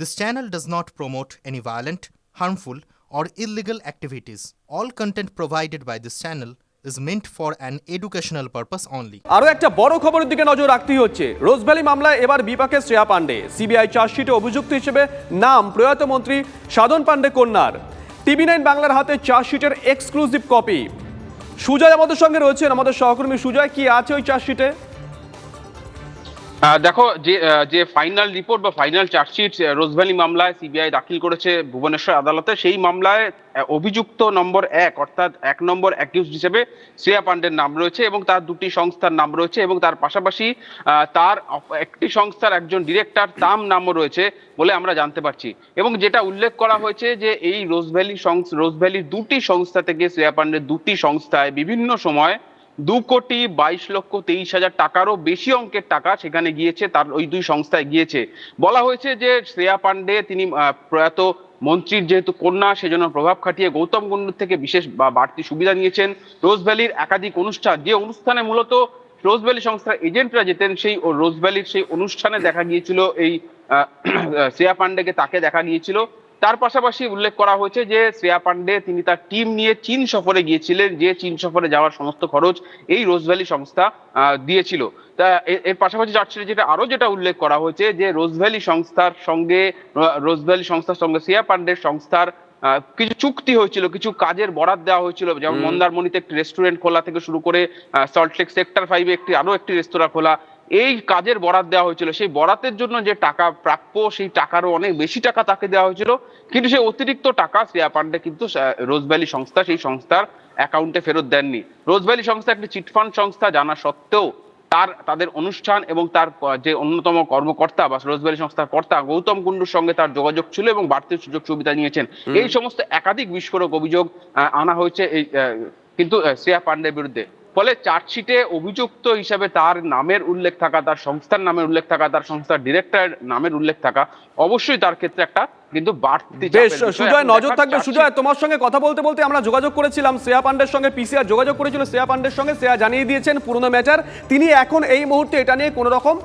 This channel does not promote any violent, harmful, or illegal activities. All content provided by this channel is meant for an educational purpose only. আরও একটা বড় খবরের দিকে নজর রাখতেই হচ্ছে। রোজভ্যালি মামলায় এবার বিপাকে শ্রেয়া পাণ্ডে। সিবিআই চার্জশিটে অভিযুক্ত হিসেবে নাম প্রয়াত মন্ত্রী সাধন পাণ্ডে কন্যার। টিভি নাইন বাংলার হাতে চার্জশিটের এক্সক্লুসিভ কপি। সুজয় আমাদের সঙ্গে রয়েছেন। আমাদের সহকর্মী সুজয় কি আছে ওই চার্জশিটে? দেখো, যে যে ফাইনাল রিপোর্ট বা ফাইনাল চার্জশিট রোজভ্যালি মামলায় সিবিআই দাখিল করেছে ভুবনেশ্বর আদালতে, সেই মামলায় অভিযুক্ত নম্বর এক, অর্থাৎ এক নম্বর অ্যাকিউজ হিসেবে শ্রেয়া পাণ্ডের নাম রয়েছে এবং তার দুটি সংস্থার নাম রয়েছে এবং তার পাশাপাশি তার একটি সংস্থার একজন ডিরেক্টর তাম নামও রয়েছে বলে আমরা জানতে পারছি। এবং যেটা উল্লেখ করা হয়েছে যে এই রোজভ্যালি সংস- রোজভ্যালির দুটি সংস্থা থেকে শ্রেয়া পাণ্ডের দুটি সংস্থায় বিভিন্ন সময় দু কোটি বাইশ লক্ষ তেইশ হাজার টাকারও বেশি অঙ্কের টাকা সেখানে গিয়েছে, তার ওই দুই সংস্থায় গিয়েছে। বলা হয়েছে যে শ্রেয়া পাণ্ডে, তিনি প্রয়াত মন্ত্রীর যেহেতু কন্যা, সেজন্য প্রভাব খাটিয়ে গৌতম কুণ্ডুর থেকে বিশেষ বা বাড়তি সুবিধা নিয়েছেন। রোজভ্যালির একাধিক অনুষ্ঠান, যে অনুষ্ঠানে মূলত রোজভ্যালি সংস্থার এজেন্টরা যেতেন, সেই ও রোজভ্যালির সেই অনুষ্ঠানে দেখা গিয়েছিল এই শ্রেয়া পাণ্ডেকে তাকে দেখা গিয়েছিল। তার পাশাপাশি উল্লেখ করা হয়েছে যে শ্রেয়া পান্ডে তিনি তার টিম নিয়ে চীন সফরে গিয়েছিলেন যে চীন সফরে যাওয়ার সমস্ত খরচ এই রোজভ্যালি সংস্থা আহ, দিয়েছিল। তা এর পাশাপাশি চার্জশিটে যেটা আরও যেটা উল্লেখ করা হয়েছে যে রোজ ভ্যালি সংস্থার সঙ্গে রোজ ভ্যালি সংস্থার সঙ্গে শ্রেয়া পাণ্ডের সংস্থার আহ, কিছু চুক্তি হয়েছিল কিছু কাজের বরাদ দেওয়া হয়েছিল যেমন মন্দারমণিতে একটি রেস্টুরেন্ট খোলা থেকে শুরু করে সল্টলেক সেক্টর ফাইভে একটি আরও একটি রেস্তোরাঁ খোলা এই কাজের বরাদ দেওয়া হয়েছিল। সেই বরাতের জন্য যে টাকা প্রাপ্য সেই টাকারও অনেক বেশি টাকা তাকে দেওয়া হয়েছিল। কিন্তু সেই অতিরিক্ত টাকা শ্রেয়া পান্ডে কিন্তু রোজভ্যালি সংস্থা সেই সংস্থার অ্যাকাউন্টে ফেরত দেননি। রোজভ্যালি সংস্থা একটি চিটফান্ড সংস্থা জানা সত্ত্বেও তার তাদের অনুষ্ঠান এবং তার যে অন্যতম কর্মকর্তা বা রোজভ্যালি সংস্থার কর্তা গৌতম কুণ্ডুর সঙ্গে তার যোগাযোগ ছিল এবং বাড়তি সুযোগ সুবিধা নিয়েছেন। এই সমস্ত একাধিক বিস্ফোরক অভিযোগ আনা হয়েছে এই কিন্তু শ্রেয়া পান্ডের বিরুদ্ধে। ফলে চার্জশিটে অভিযুক্ত হিসাবে তার নামের উল্লেখ থাকা তার সংস্থার নামের উল্লেখ থাকা তার সংস্থার ডিরেক্টর নামের উল্লেখ থাকা অবশ্যই তার ক্ষেত্রে একটা কিন্তু বাড়তি বেশ সুজয় নজর থাকবে সুজয় তোমার সঙ্গে কথা বলতে বলতে আমরা যোগাযোগ করেছিলাম শ্রেয়া পান্ডের সঙ্গে পিসিআর যোগাযোগ করেছিল শ্রেয়া পান্ডের সঙ্গে শ্রেয়া জানিয়ে দিয়েছেন পুরনো ম্যাটার। তিনি এখন এই মুহূর্তে এটা নিয়ে কোনো রকম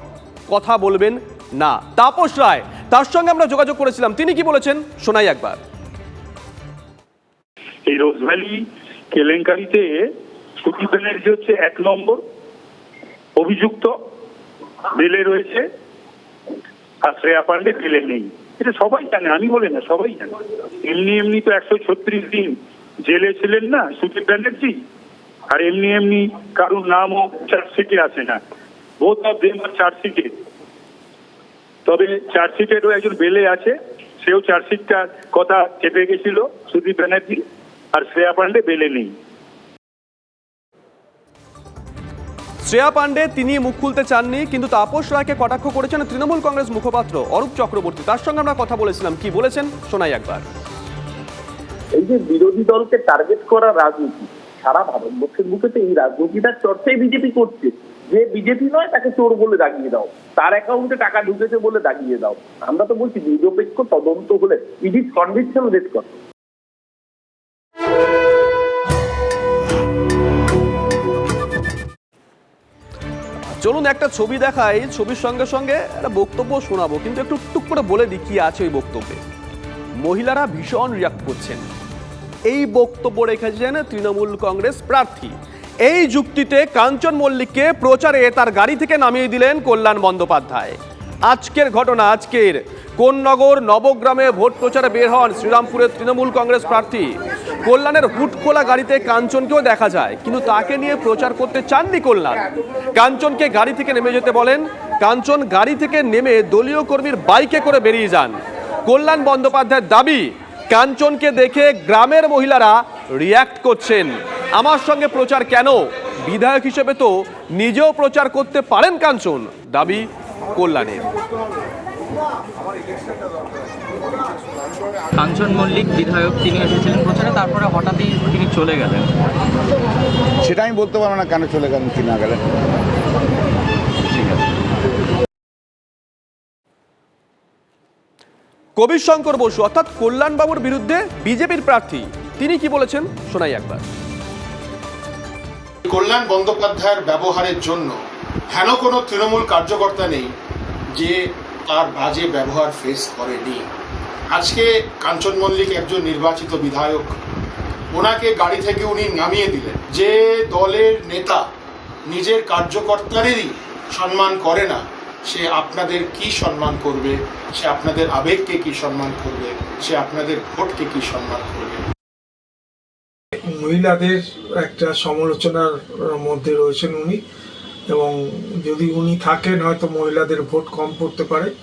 কথা বলবেন না। তাপস রায় তার সঙ্গে আমরা যোগাযোগ করেছিলাম। তিনি কি বলেছেন? শোনাই একবার। এই রোজভ্যালি কেলেঙ্কারিতে সুদীপ ব্যানার্জি হচ্ছে এক নম্বর। অভিযুক্ত বেলে রয়েছে। আর শ্রেয়া পান্ডে বেলে নেই। এটা সবাই জানে, আমি বলে না, সবাই জানে। এমনি এমনি তো একশো ছত্রিশ দিন জেলে ছিলেন না সুদীপ ব্যানার্জি। আর এমনি এমনি কারোর নামও চার্জশিটে আসে না। বোধ অফ দেম আর চার্জশিটে। তবে চার্জশিটেরও একজন বেলে আছে, সেও চার্জশিটটার কথা চেপে গেছিল সুদীপ ব্যানার্জি, আর শ্রেয়া পান্ডে বেলে নেই। শ্রেয়া পাণ্ডে তিনি মুখ খুলতে চাননি, কিন্তু তাপস রায়কে কটাক্ষ করেছেন তৃণমূল কংগ্রেস মুখপাত্র অরূপ চক্রবর্তী। তার সঙ্গে আমরা কথা বলেছিলাম, কি বলেছেন? শোনাই একবার। এই যে বিরোধী দলকে টার্গেট করা রাজনীতি, সারা ভারতবর্ষের বুকে তো এই রাজনীতিটার চর্চাই বিজেপি করছে। যে বিজেপি নয়, তাকে চোর বলে দাগিয়ে দাও। তার অ্যাকাউন্টে টাকা ঢুকেছে বলে দাগিয়ে দাও। আমরা তো বলছি নিরপেক্ষ তদন্ত হলে ইজ কনভিকশন রেট কর চলুন একটা ছবি দেখাই। ছবির সঙ্গে সঙ্গে একটা বক্তব্য শোনাবো। কিন্তু একটু টুক করে বলে দিই কি আছে ওই বক্তব্যে। মহিলারা ভীষণ রিয়াক্ট করছেন। এই বক্তব্য রেখেছেন তৃণমূল কংগ্রেস প্রার্থী। এই যুক্তিতে কাঞ্চন মল্লিককে প্রচারে তার গাড়ি থেকে নামিয়ে দিলেন কল্যাণ বন্দ্যোপাধ্যায়। আজকের ঘটনা, আজকের কোন্নগর নবগ্রামে ভোট প্রচারে বের হন শ্রীরামপুরের তৃণমূল কংগ্রেস প্রার্থী। কল্যাণের হুটখোলা গাড়িতে কাঞ্চনকেও দেখা যায়, কিন্তু তাকে নিয়ে প্রচার করতে চাননি কল্যাণ। কাঞ্চনকে গাড়ি থেকে নেমে যেতে বলেন, কাঞ্চন গাড়ি থেকে নেমে দলীয় কর্মীর বাইকে করে বেরিয়ে যান। কল্যাণ বন্দ্যোপাধ্যায়ের দাবি, কাঞ্চনকে দেখে গ্রামের মহিলারা রিয়্যাক্ট করছেন। আমার সঙ্গে প্রচার কেন? বিধায়ক হিসেবে তো নিজেও প্রচার করতে পারেন কাঞ্চন, দাবি কল্যাণের। কাঞ্চন মল্লিক বিধায়ক তিনি এসেছিলেন প্রচারে তারপরে হঠাৎই তিনি চলে গেলেন। সেটা আমি বলতে পারব না কেন চলে গেলেন কি না গেলেন। কবির শঙ্কর বসু অর্থাৎ কল্যাণবাবুর বিরুদ্ধে বিজেপির প্রার্থী তিনি কি বলেছেন? শোনাই একবার। কল্যাণ বন্দ্যোপাধ্যায়ের ব্যবহারের জন্য হেন কোনো তৃণমূল কার্যকর্তা নেই যে আর বাজে ব্যবহার ফেস করেনি। আজকে কাঞ্চন মল্লিক একজন নির্বাচিত বিধায়ক, ওনাকে গাড়ি থেকে উনি নামিয়ে দিলেন। যে দলের নেতা নিজের কার্যকর্তাদেরই সম্মান করে না, সে আপনাদের কি সম্মান করবে? সে আপনাদের আবেগকে কি সম্মান করবে? সে আপনাদের ভোটকে কি সম্মান করবে? মহিলাদের একটা সমালোচনার মধ্যে রয়েছেন উনি। এবং যদি উনি থাকেন, হয়তো মহিলাদের ভোট কম পড়তে পারে।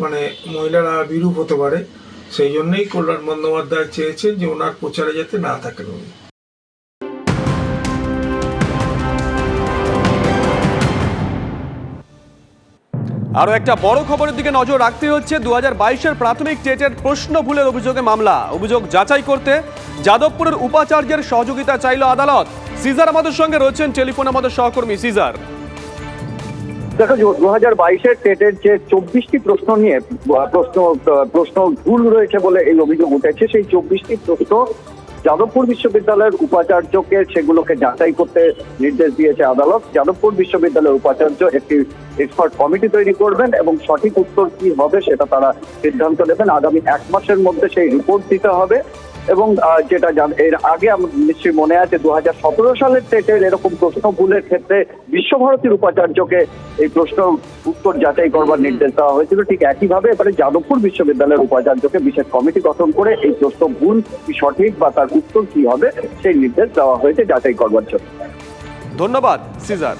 মানে মহিলারা বিরূপ হতে পারে। সেই জন্যই কল্যাণ বন্দ্যোপাধ্যায় চেয়েছেন যে ওনার প্রচারে যাতে না থাকেন উনি। আরও একটা বড় খবরের দিকে নজর রাখতে হচ্ছে। দু হাজার প্রাথমিক টেটের প্রশ্ন ভুলের অভিযোগে মামলা। অভিযোগ যাচাই করতে যাদবপুরের উপাচার্যের সহযোগিতা চাইল আদালত। সিজার আমাদের সঙ্গে রয়েছেন টেলিফোন আমাদের সহকর্মী সিজার। দেখো দু হাজার বাইশের টেটের যে চব্বিশটি প্রশ্ন নিয়ে প্রশ্ন প্রশ্ন ভুল রয়েছে বলে এই অভিযোগ উঠেছে, সেই চব্বিশটি প্রশ্ন যাদবপুর বিশ্ববিদ্যালয়ের উপাচার্যকে সেগুলোকে যাচাই করতে নির্দেশ দিয়েছে আদালত। যাদবপুর বিশ্ববিদ্যালয়ের উপাচার্য একটি এক্সপার্ট কমিটি তৈরি করবেন এবং সঠিক উত্তর কি হবে সেটা তারা সিদ্ধান্ত নেবেন। আগামী এক মাসের মধ্যে সেই রিপোর্ট দিতে হবে। এবং যেটা জান- এর আগে নিশ্চয়ই মনে আছে দু হাজার সতেরো সালের টেটের এরকম প্রশ্ন ভুলের ক্ষেত্রে বিশ্বভারতীর উপাচার্যকে এই প্রশ্ন উত্তর যাচাই করবার নির্দেশ দেওয়া হয়েছিল। ঠিক একইভাবে এবারে যাদবপুর বিশ্ববিদ্যালয়ের উপাচার্যকে বিশেষ কমিটি গঠন করে এই প্রশ্ন ভুল কি সঠিক বা তার উত্তর কি হবে সেই নির্দেশ দেওয়া হয়েছে যাচাই করবার জন্য। ধন্যবাদ সিজার।